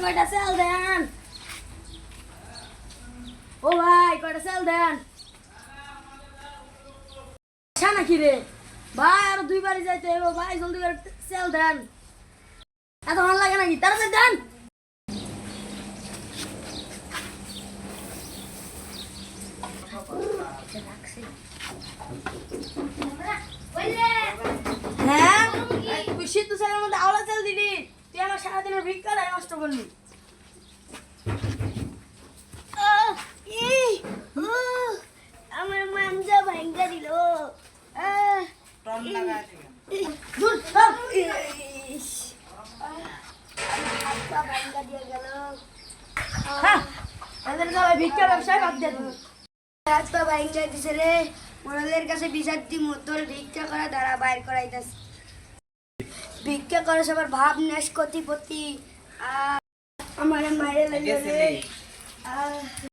কয়টা সেল দেন? ও ভাই, কয়টা সেল দেন? আচ্ছা নাকি রে? ভাই, আর দুই বাড়ি যাইতে হইব। ভাই, জলদি করে সেল দেন। এত ভালো লাগে নাকি? তাড়াতাড়ি দেন। হ্যাঁ? তুই শীত তুষারের মধ্যে আওলা চাল দিলি আমার সারাদিনের নষ্ট করলি। আমার মাঞ্জা ভাঙ্গা দিল। দিয়ে ভিক্ষা ব্যবসায় বাদ দিয়ে দিছে রে। মোড়লের কাছে বিচার ভিক্ষা করা দ্বারা বাইর করাইতাস ভিক্ষা করে সবার ভাব নেশ কতিপতি আমার মায়ের লাগে